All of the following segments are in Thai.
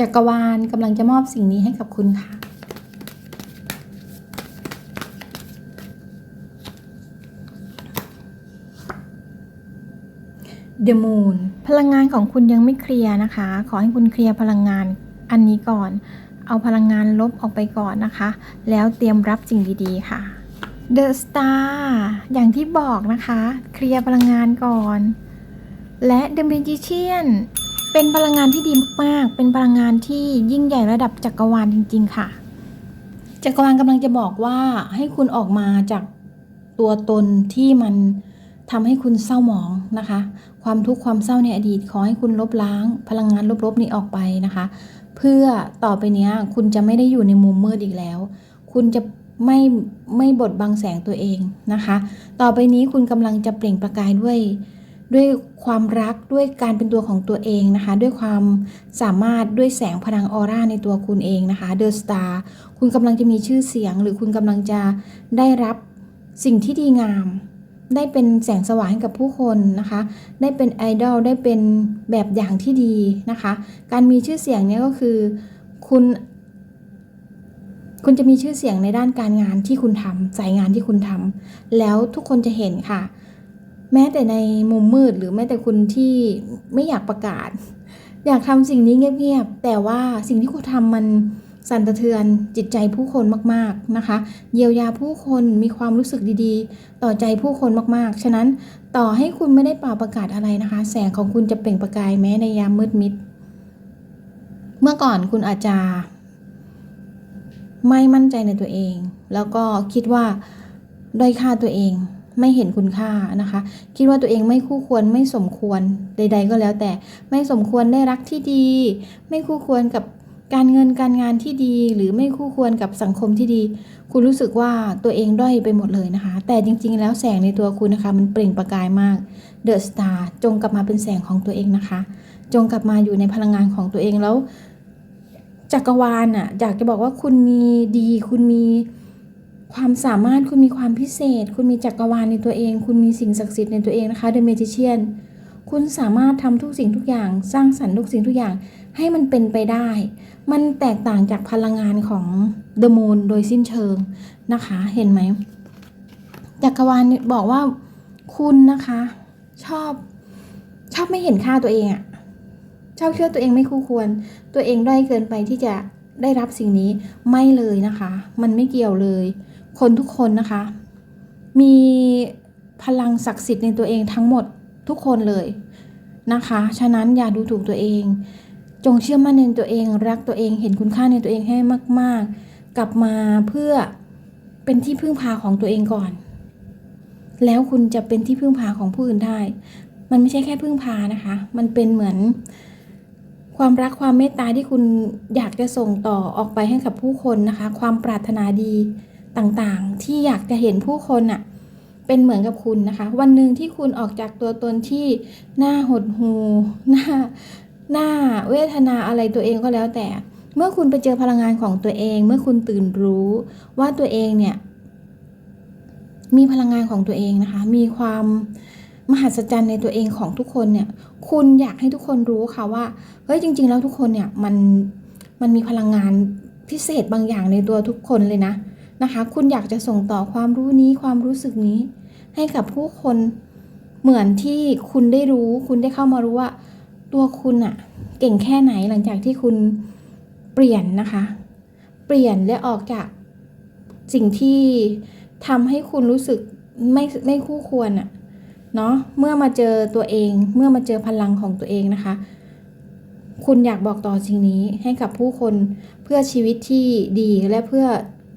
จักรวาลกำลังจะมอบสิ่งนี้ให้กับคุณค่ะ The Moon พลังงานของคุณยังไม่เคลียร์นะคะ ขอให้คุณเคลียร์พลังงานอันนี้ก่อน เอาพลังงานลบออกไปก่อนนะคะ แล้วเตรียมรับสิ่งดีๆค่ะ The Star อย่างที่บอกนะคะ เคลียร์พลังงานก่อน และ The Magician เป็นพลังงานที่ดีมากๆ เป็นพลังงานที่ยิ่งใหญ่ระดับจักรวาลจริง ๆ ค่ะ จักรวาลกำลังจะบอกว่าให้คุณออกมาจากตัวตนที่มันทำให้คุณเศร้าหมองนะคะ ความทุกข์ความเศร้าในอดีตขอให้คุณลบล้าง พลังงานลบๆนี้ออกไปนะคะ เพื่อต่อไปนี้คุณจะไม่ได้อยู่ในมุมมืดอีกแล้ว คุณจะไม่ไม่บดบังแสงตัวเองนะคะ ต่อไปนี้คุณกำลังจะเปล่งประกายด้วย ด้วยความรักด้วยการเป็นตัวของตัวเองนะคะ ด้วยความสามารถด้วยแสงพลังออร่าในตัวคุณเองนะคะเดอะสตาร์คุณกำลังจะมีชื่อเสียง หรือคุณกำลังจะได้รับสิ่งที่ดีงาม ได้เป็นแสงสว่างให้กับผู้คนนะคะ ได้เป็นไอดอลได้เป็นแบบอย่างที่ดีนะคะ การมีชื่อเสียงเนี้ยก็คือคุณคุณจะมีชื่อเสียงในด้านการงานที่คุณทำสายงานที่คุณทำแล้วทุกคนจะเห็นค่ะ แม้แต่ในมุมมืดหรือแม้แต่คุณที่ไม่อยากประกาศ อยากทำสิ่งนี้เงียบๆแต่ว่าสิ่งที่คุณทำมันสั่นสะเทือนจิตใจผู้คนมากๆนะคะ เยียวยาผู้คนมีความรู้สึกดีๆ ต่อใจผู้คนมากๆ ฉะนั้นต่อให้คุณไม่ได้ป่าประกาศอะไรนะคะ แสงของคุณจะเปล่งประกายแม้ในยามมืดมิด เมื่อก่อนคุณอาจจะ ไม่มั่นใจในตัวเอง แล้วก็คิดว่าด้อยค่าตัวเอง ไม่เห็นคุณค่านะคะ คิดว่าตัวเองไม่คู่ควรไม่สมควรใด ๆ ก็แล้วแต่ไม่สมควรได้รักที่ดี ไม่คู่ควรกับการเงินการงานที่ดีหรือไม่คู่ควรกับสังคมที่ดี คุณรู้สึกว่าตัวเองด้อยไปหมดเลยนะคะ แต่จริง ๆ แล้วแสงในตัวคุณนะคะ มันเปล่งประกายมากเดอะสตาร์จงกลับมาเป็นแสงของตัวเองนะคะ จงกลับมาอยู่ในพลังงานของตัวเองแล้วจักรวาลอะอยากจะบอกว่าคุณมีดี คุณมี ความสามารถคุณมีความพิเศษ คุณมีจักรวาลในตัวเอง คุณมีสิ่งศักดิ์สิทธิ์ในตัวเองนะคะ The Magician คุณสามารถทำทุกสิ่งทุกอย่างสร้างสรรค์ทุกสิ่งทุกอย่างให้มันเป็นไปได้ มันแตกต่างจากพลังงานของ The Moon โดยสิ้นเชิงนะคะ เห็นไหมจักรวาลบอกว่าคุณนะคะ ชอบชอบไม่เห็นค่าตัวเองอะชอบเชื่อตัวเองไม่คู่ควร ตัวเองด้อยเกินไปที่จะได้รับสิ่งนี้ไม่เลยนะคะ มันไม่เกี่ยวเลย คนทุกคนนะคะ มีพลังศักดิ์สิทธิ์ในตัวเองทั้งหมดทุกคนเลยนะคะ ฉะนั้นอย่าดูถูกตัวเอง จงเชื่อมั่นในตัวเอง รักตัวเองเห็นคุณค่าในตัวเองให้มาก ๆ กลับมาเพื่อเป็นที่พึ่งพาของตัวเองก่อน แล้วคุณจะเป็นที่พึ่งพาของผู้อื่นได้ มันไม่ใช่แค่พึ่งพานะคะ มันเป็นเหมือนความรักความเมตตาที่คุณอยากจะส่งต่อออกไปให้กับผู้คนนะคะ ความปรารถนาดี ต่างๆ ที่อยากจะเห็นผู้คนอะเป็นเหมือนกับคุณนะคะ วันหนึ่งที่คุณออกจากตัวตนที่หน้าหดหูหน้าหน้าเวทนาอะไรตัวเองก็แล้วแต่ เมื่อคุณไปเจอพลังงานของตัวเอง เมื่อคุณตื่นรู้ว่าตัวเองเนี่ย มีพลังงานของตัวเองนะคะ มีความมหัศจรรย์ในตัวเองของทุกคนเนี่ย คุณอยากให้ทุกคนรู้ค่ะว่าเฮ้ยจริง ๆ แล้วทุกคนเนี่ยมันมันมีพลังงานพิเศษบางอย่างในตัวทุกคนเลยนะ นะคะ คุณอยากจะส่งต่อความรู้นี้ความรู้สึกนี้ ให้กับผู้คนเหมือนที่คุณได้รู้ คุณได้เข้ามารู้ว่า ตัวคุณอะเก่งแค่ไหนหลังจากที่คุณเปลี่ยนนะคะ เปลี่ยนและออกจากสิ่งที่ทำให้คุณรู้สึกไม่ไม่คู่ควรอะเนาะเมื่อมาเจอตัวเอง เมื่อมาเจอพลังของตัวเองนะคะ คุณอยากบอกต่อสิ่งนี้ให้กับผู้คนเพื่อชีวิตที่ดีและเพื่อ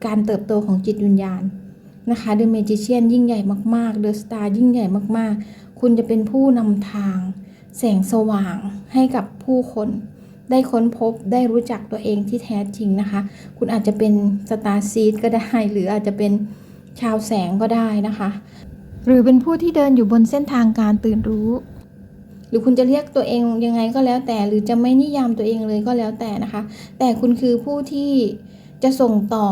การเติบโตของจิตวิญญาณนะคะ The Magician ยิ่งใหญ่มากๆ The Star ยิ่งใหญ่มากๆ คุณจะเป็นผู้นำทาง แสงสว่างให้กับผู้คนได้ค้นพบได้รู้จักตัวเองที่แท้จริงนะคะ คุณอาจจะเป็นสตาร์ซีดก็ได้ หรืออาจจะเป็นชาวแสงก็ได้นะคะ หรือเป็นผู้ที่เดินอยู่บนเส้นทางการตื่นรู้ หรือคุณจะเรียกตัวเองยังไงก็แล้วแต่ หรือจะไม่นิยามตัวเองเลยก็แล้วแต่นะคะ แต่คุณคือผู้ที่จะส่งต่อ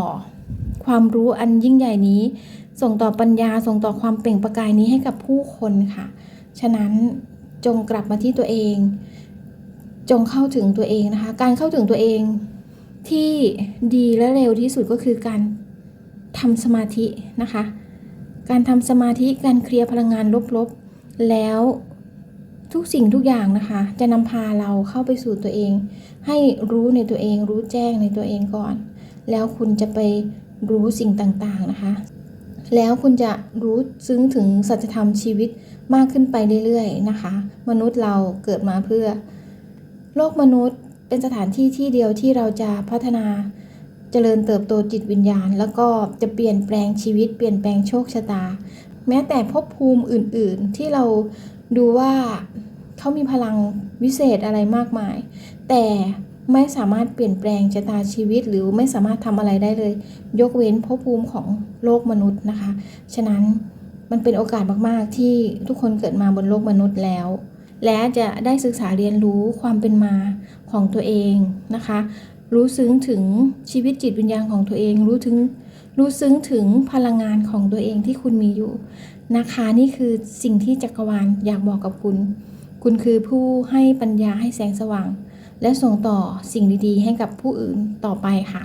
ความรู้อันยิ่งใหญ่นี้ ส่งต่อปัญญาส่งต่อความเปล่งประกายนี้ให้กับผู้คนค่ะ ฉะนั้นจงกลับมาที่ตัวเอง จงเข้าถึงตัวเองนะคะ การเข้าถึงตัวเองที่ดีและเร็วที่สุดก็คือการทำสมาธินะคะ การทำสมาธิการเคลียร์พลังงานลบๆ แล้วทุกสิ่งทุกอย่างนะคะ จะนำพาเราเข้าไปสู่ตัวเอง ให้รู้ในตัวเองรู้แจ้งในตัวเองก่อน แล้วคุณจะไป รู้สิ่งต่างๆนะคะ แล้วคุณจะรู้ซึ้งถึงสัจธรรมชีวิตมากขึ้นไปเรื่อยๆนะคะ มนุษย์เราเกิดมาเพื่อ โลกมนุษย์เป็นสถานที่ที่เดียวที่เราจะพัฒนาเจริญเติบโตจิตวิญญาณ แล้วก็จะเปลี่ยนแปลงชีวิต เปลี่ยนแปลงโชคชะตา แม้แต่ภพภูมิอื่น ๆ ที่เราดูว่าเขามีพลังวิเศษอะไรมากมาย แต่ ไม่สามารถเปลี่ยนแปลงชะตาชีวิต หรือไม่สามารถทำอะไรได้เลย ยกเว้นภพภูมิของโลกมนุษย์นะคะ ฉะนั้นมันเป็นโอกาสมากๆ ที่ทุกคนเกิดมาบนโลกมนุษย์แล้ว และจะได้ศึกษาเรียนรู้ความเป็นมาของตัวเองนะคะ รู้ซึ้งถึงชีวิตจิตวิญญาณของตัวเอง รู้ถึงรู้ซึ้งถึงพลังงานของตัวเองที่คุณมีอยู่นะคะ นี่คือสิ่งที่จักรวาลอยากบอกกับคุณ คุณคือผู้ให้ปัญญาให้แสงสว่าง และส่งต่อสิ่งดีๆ ให้กับผู้อื่นต่อไปค่ะ